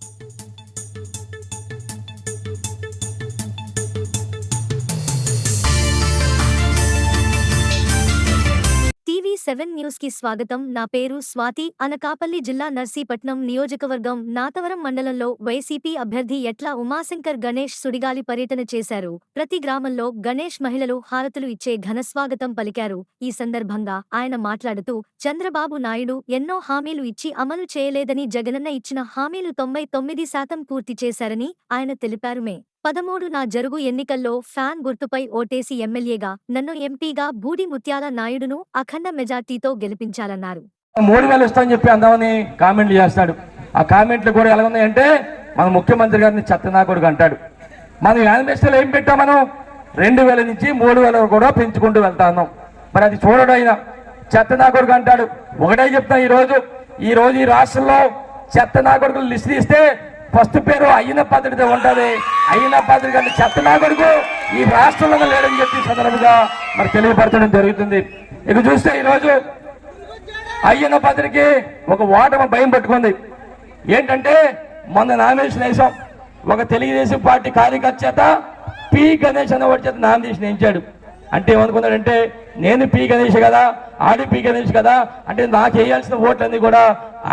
Thank you. Seven న్యూస్కి స్వాగతం. నా పేరు స్వాతి. అనకాపల్లి జిల్లా నర్సీపట్నం నియోజకవర్గం నాతవరం మండలంలో వైసీపీ అభ్యర్థి ఎట్ల ఉమాశంకర్ గణేష్ సుడిగాలి పర్యటన చేశారు. ప్రతి గ్రామంలో గణేష్ మహిళలు హారతులు ఇచ్చే ఘనస్వాగతం పలికారు. ఈ సందర్భంగా ఆయన మాట్లాడుతూ చంద్రబాబు నాయుడు ఎన్నో హామీలు ఇచ్చి అమలు చేయలేదని జగనన్న ఇచ్చిన హామీలు తొంభై తొమ్మిది శాతం పూర్తి చేశారని ఆయన తెలిపారు. మే పదమూడు నా జరుగు ఎన్నికల్లో ఫ్యాన్ గుర్తుపై ఓటేసి ఎమ్మెల్యేగా నన్ను ఎంపీగా బూడి ముత్యాల నాయుడును అఖండ మెజార్టీతో గెలిపించాలన్నారు. మూడు వేలు ఇస్తామని చెప్పి అందామని కామెంట్లు చేస్తాడు. ఆ కామెంట్లు కూడా ఎలా ఉన్నాయంటే మన ముఖ్యమంత్రి గారిని చెత్తనాకుడుగా అంటాడు. మనం మేనిఫెస్టోలో ఏం పెట్టాం మనం? రెండు వేల నుంచి మూడు వేల కూడా పెంచుకుంటూ వెళ్తా ఉన్నాం. మరి అది చూడడం అయినా చెత్తనాకుడుగా అంటాడు. ఒకటే చెప్తాం ఈ రోజు ఈ రోజు ఈ రాష్ట్రంలో చెత్తనాకుడుకులు లిస్ట్ తీస్తే ఫస్ట్ పేరు అయిన పద్ధతితో ఉంటుంది. అయిన పాత్రుడి అంటే చెత్త చెత్తనాకుడుకు ఈ రాష్ట్రంలో లేడని చెప్పి సందర్భంగా మరి తెలియపరచడం జరుగుతుంది. ఇక చూస్తే ఈ రోజు అయ్యన్న పత్రికే ఒక ఓటమ భయం పట్టుకుంది. ఏంటంటే మొన్న నామినేషన్ వేసాం ఒక తెలుగుదేశం పార్టీ కార్యకర్త చేత పి గణేష్ అనే వాటి చేత నామినేషన్ వేయించాడు. అంటే ఏమనుకున్నాడంటే నేను పి గణేష్ కదా ఆడి పి గణేష్ కదా అంటే నాకు వేయాల్సిన ఓట్లన్నీ కూడా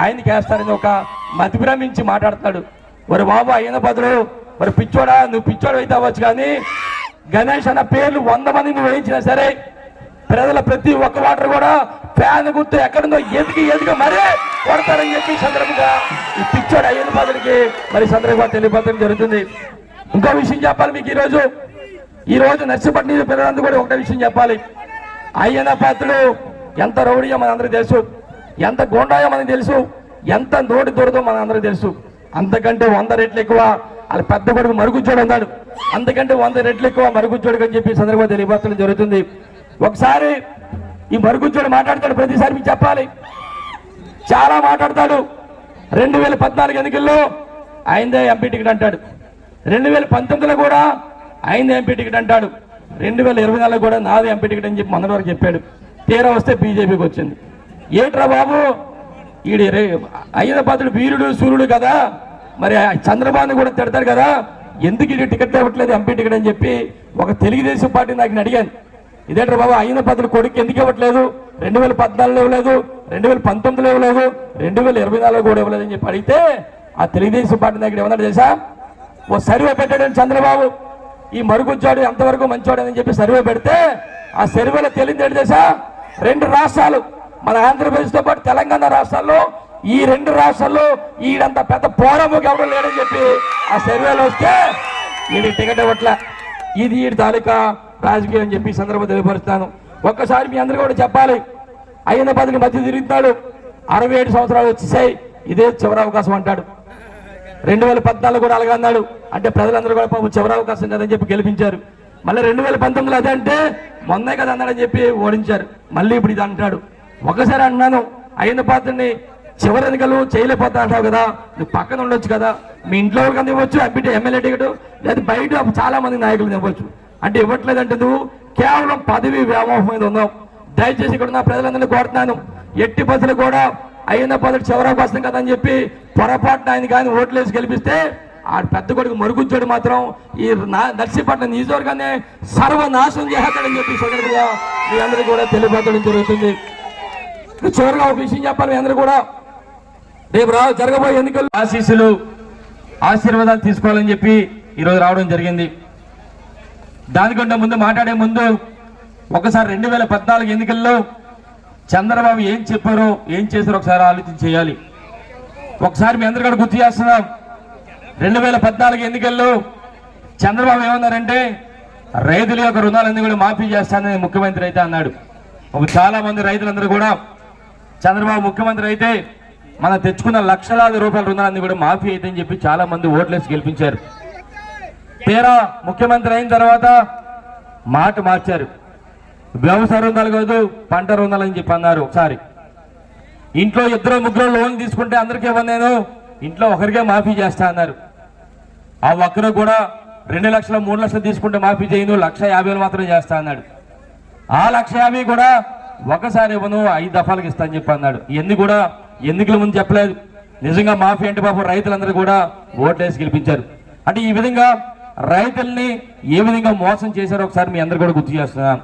ఆయనకి వేస్తారని ఒక మతిభ్రమించి మాట్లాడతాడు మరి బాబు అయ్యన్న పత్రుడు మరి పిచ్చోడా? నువ్వు పిచ్చోడు అయితే అవ్వచ్చు కానీ గణేష్ అన్న పేర్లు వంద మంది నువ్వు వేయించినా సరే ప్రజల ప్రతి ఒక్క వాటర్ కూడా ఫ్యాన్ గుర్తు ఎక్కడుందో ఎదిగి ఎదిగి మరే కొడతారని చెప్పి సందర్భంగా ఈ పిచ్చోడు అయిన పదవికి మరి సందర్భంగా తెలియపరచడం జరుగుతుంది. ఇంకో విషయం చెప్పాలి మీకు ఈరోజు. ఈ రోజు నర్సిపట్నం పిల్లలందరూ కూడా ఒకటే విషయం చెప్పాలి. అయ్యన పాత్రలు ఎంత రౌడీయో మన అందరికీ తెలుసు. ఎంత గోండాయో మనకు తెలుసు. ఎంత నోటి దూరదో మన అందరికీ తెలుసు. అంతకంటే వంద రెట్లు ఎక్కువ. వాళ్ళ పెద్ద కొడుకు మరుగుజ్జోడు అన్నాడు అంతకంటే వంద రెట్లు ఎక్కువ మరుగుజ్జోడు అని చెప్పి సందర్భంగా తెలియపరచడం జరుగుతుంది. ఒకసారి ఈ మరుగుజ్జోడు మాట్లాడతాడు ప్రతిసారి మీకు చెప్పాలి. చాలా మాట్లాడతాడు. రెండు వేల పద్నాలుగు ఎన్నికల్లో ఆయనదే ఎంపీ టికెట్ అంటాడు. రెండు వేల పంతొమ్మిదిలో కూడా ఆయనదే ఎంపీ టికెట్ అంటాడు. రెండు వేల ఇరవై నాలుగు కూడా నాదే ఎంపీ టికెట్ అని చెప్పి మొన్నటి వరకు చెప్పాడు. తీరా వస్తే బీజేపీకి వచ్చింది. ఏట్రా బాబు? ఈడ హైదరాబాద్లో వీరుడు సూర్యుడు కదా. మరి చంద్రబాబు కూడా తిడతారు కదా. ఎందుకు ఇది టికెట్ ఇవ్వట్లేదు ఎంపీ టికెట్ అని చెప్పి ఒక తెలుగుదేశం పార్టీ నాకు అడిగాను. ఇదేంటారు బాబు అయిన పద్ధతి కొడుకు ఎందుకు ఇవ్వట్లేదు? రెండు వేల పద్నాలుగులో ఇవ్వలేదు రెండు వేల పంతొమ్మిదిలో ఇవ్వలేదు రెండు వేల ఇరవై నాలుగులో కూడా ఇవ్వలేదు అని చెప్పి అడిగితే ఆ తెలుగుదేశం పార్టీ దగ్గర ఏమన్నాడు తెలుసా? ఓ సర్వే పెట్టాడని చంద్రబాబు. ఈ మరుగుజ్జాడు ఎంతవరకు మంచివాడు అని చెప్పి సర్వే పెడితే ఆ సర్వేలో తెలియదు ఏంటి తెలుసా? రెండు రాష్ట్రాలు మన ఆంధ్రప్రదేశ్తో పాటు తెలంగాణ రాష్ట్రాల్లో ఈ రెండు రాష్ట్రాల్లో ఈడంత పెద్ద పోరాముకి ఎవరు లేడని చెప్పి ఆ సర్వేలో వస్తే ఈడి టికెట్ ఇవ్వట్లే. ఇది ఈడి తాలూకా రాజకీయం అని చెప్పి సందర్భం తెలియపరుస్తాను. ఒక్కసారి మీ అందరూ కూడా చెప్పాలి. అయిన పదికి మధ్య తిరుగుతాడు అరవై ఏడు సంవత్సరాలు వచ్చేసాయి. ఇదే చివరి అవకాశం అంటాడు. రెండు వేల పద్నాలుగు కూడా అలాగే అన్నాడు. అంటే ప్రజలందరూ కూడా పాపం చివరి అవకాశం కదని చెప్పి గెలిపించారు. మళ్ళీ రెండు వేల పంతొమ్మిదిలో అదే అంటే మొన్నే కదా అన్నాడని చెప్పి ఓడించారు. మళ్ళీ ఇప్పుడు ఇది అంటాడు. ఒకసారి అన్నాను అయిన పాత్రని చివరి ఎన్నికలు చేయలేకపోతా అంటావు కదా నువ్వు పక్కన ఉండొచ్చు కదా మీ ఇంట్లో వాళ్ళకి ఇవ్వచ్చు ఎంపీ ఎమ్మెల్యే టికెట్ లేదా బయట చాలా మంది నాయకులు ఇవ్వచ్చు. అంటే ఇవ్వట్లేదంటే నువ్వు కేవలం పదవి వ్యామోహం మీద ఉన్నావు. దయచేసి ఇక్కడ నా ప్రజలందరినీ కోరుతున్నాను ఎట్టి బస్సులు కూడా అయిన పదవి చివరి బస్సు కదా అని చెప్పి పొరపాటున ఆయన కానీ ఓట్లేసి గెలిపిస్తే ఆ పెద్ద కొడుకు మరుగుజ్జోడు మాత్రం ఈ నా- నర్సీపట్నం నియోజకవర్గాన్ని సర్వనాశనం చేస్తాడని చెప్పి ఈ సందర్భంగా మీ అందరికీ కూడా తెలియపరచడం జరుగుతుంది. చివరిగా ఒక విషయం చెప్పాలి మీ అందరూ కూడా. రేపు రా జరగబోయే ఎన్నికలు. ఆశీస్సులు ఆశీర్వాదాలు తీసుకోవాలని చెప్పి ఈరోజు రావడం జరిగింది. దానికంటే ముందు మాట్లాడే ముందు ఒకసారి రెండు వేల పద్నాలుగు ఎన్నికల్లో చంద్రబాబు ఏం చెప్పారో ఏం చేశారో ఒకసారి ఆలోచన చేయాలి. ఒకసారి మీ అందరు కూడా గుర్తు చేస్తున్నాం. రెండు వేల పద్నాలుగు ఎన్నికల్లో చంద్రబాబు ఏమన్నారంటే రైతుల యొక్క రుణాలన్నీ కూడా మాఫీ చేస్తానని ముఖ్యమంత్రి అయితే అన్నాడు. ఒక చాలా మంది రైతులందరూ కూడా చంద్రబాబు ముఖ్యమంత్రి అయితే మనం తెచ్చుకున్న లక్షలాది రూపాయల రుణాలన్నీ కూడా మాఫీ అయితే అని చెప్పి చాలా మంది ఓట్లేసి గెలిపించారు. తీరా ముఖ్యమంత్రి అయిన తర్వాత మాట మార్చారు. వ్యవసాయ రుణాలు కాదు పంట రుణాలు అని చెప్పి అన్నారు ఒకసారి. ఇంట్లో ఇద్దరు ముగ్గురు లోన్ తీసుకుంటే అందరికీ ఇవ్వను నేను ఇంట్లో ఒకరికే మాఫీ చేస్తా అన్నారు. ఆ ఒక్కరు కూడా రెండు లక్షలు మూడు లక్షలు తీసుకుంటే మాఫీ చేయను లక్ష యాభై మాత్రం చేస్తా అన్నాడు. ఆ లక్ష యాభై కూడా ఒకసారి ఇవ్వను ఐదు దఫాలకు ఇస్తాను చెప్పి అన్నాడు. ఎన్ని కూడా ఎన్నికల ముందు చెప్పలేదు. నిజంగా మాఫీ అంటే పాపం రైతులందరూ కూడా ఓట్లేసి గెలిపించారు. అంటే ఈ విధంగా రైతుల్ని ఏ విధంగా మోసం చేశారో ఒకసారి మీ అందరు కూడా గుర్తు చేస్తున్నాను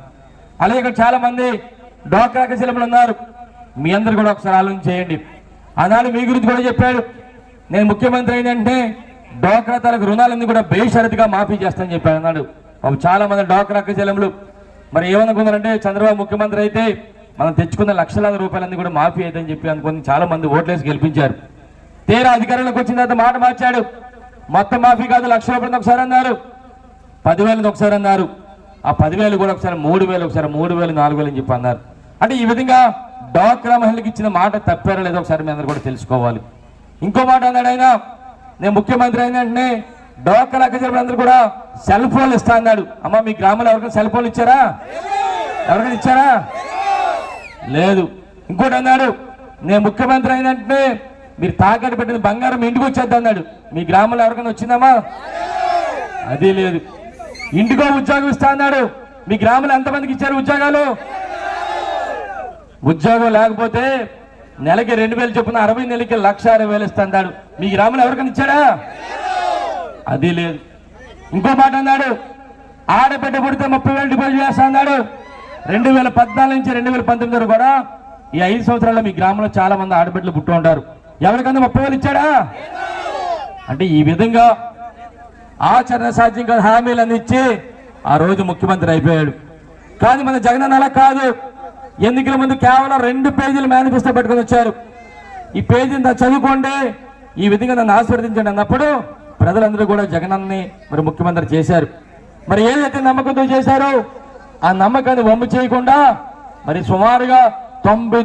అలాగే ఇక్కడ చాలా మంది డోక్రా శిలములు ఉన్నారు. మీ అందరు కూడా ఒకసారి ఆలోచన చేయండి. ఆనాడు మీ గురించి కూడా చెప్పాడు. నేను ముఖ్యమంత్రి ఏంటంటే డోక్రా తలకు రుణాలన్నీ కూడా బేషరతుగా మాఫీ చేస్తానని చెప్పాడు అన్నాడు. పాపం చాలా మంది డోక్రా శిలములు మరి ఏమనుకున్నారంటే చంద్రబాబు ముఖ్యమంత్రి అయితే మనం తెచ్చుకున్న లక్షలాది రూపాయలన్నీ కూడా మాఫీ అవుతుందని చెప్పి అనుకుని చాలా మంది ఓట్లేసి గెలిపించారు. తీరా అధికారంలోకి వచ్చిన తర్వాత మాట మార్చాడు. మొత్తం మాఫీ కాదు లక్ష రూపాయలు ఒకసారి అన్నారు. పదివేలు ఒకసారి అన్నారు. ఆ పదివేలు కూడా ఒకసారి మూడు వేలు ఒకసారి మూడు వేలు నాలుగు వేలు అని చెప్పి అన్నారు. అంటే ఈ విధంగా డోక్రా మహిళకి ఇచ్చిన మాట తప్పారో లేదో ఒకసారి మీ అందరూ కూడా తెలుసుకోవాలి. ఇంకో మాట అన్నాడు ఆయన. నేను ముఖ్యమంత్రి అయిన వెంటనే డోకల అందరూ కూడా సెల్ ఫోన్లు ఇస్తా అన్నాడు. అమ్మ మీ గ్రామంలో ఎవరికైనా సెల్ ఫోన్లు ఇచ్చారా? ఎవరికైనా ఇచ్చారా? లేదు. ఇంకోటి అన్నాడు నేను ముఖ్యమంత్రి అయినంటే మీరు తాకట్టు పెట్టిన బంగారం ఇంటికి వచ్చేద్దా అన్నాడు. మీ గ్రామంలో ఎవరికైనా వచ్చిందమ్మా? అది లేదు. ఇంటికో ఉద్యోగం ఇస్తా అన్నాడు. మీ గ్రామంలో ఎంతమందికి ఇచ్చారు ఉద్యోగాలు? ఉద్యోగం లేకపోతే నెలకి రెండు వేలు చొప్పున అరవై నెలకి లక్ష అరవై వేలు ఇస్తా అన్నాడు. మీ గ్రామంలో ఎవరికైనా ఇచ్చాడా? అది లేదు. ఇంకో మాట అన్నాడు ఆడబిడ్డ పుడితే ముప్పై వేలు డిపాజిట్ చేస్తా అన్నాడు. రెండు వేల పద్నాలుగు నుంచి రెండు వేల పంతొమ్మిది వరకు కూడా ఈ ఐదు సంవత్సరాల్లో మీ గ్రామంలో చాలా మంది ఆడబిడ్డలు పుట్టు ఉంటారు. ఎవరికన్నా ముప్పై వేలు ఇచ్చాడా? అంటే ఈ విధంగా ఆచరణ సాధ్యంగా హామీలు అందించి ఆ రోజు ముఖ్యమంత్రి అయిపోయాడు. కానీ మన జగన్ అలా కాదు. ఎన్నికల ముందు కేవలం రెండు పేజీలు మేనిఫెస్టో పెట్టుకొని వచ్చారు. ఈ పేజీని చదువుకోండి ఈ విధంగా నన్ను ఆశీర్వదించండి అన్నప్పుడు ప్రజలందరూ కూడా జగనన్ని మరి ముఖ్యమంత్రి చేశారు. మరి ఏదైతే నమ్మకంతో చేశారో? ఆ నమ్మకాన్ని వమ్ము చేయకుండా మరి సుమారుగా తొంభై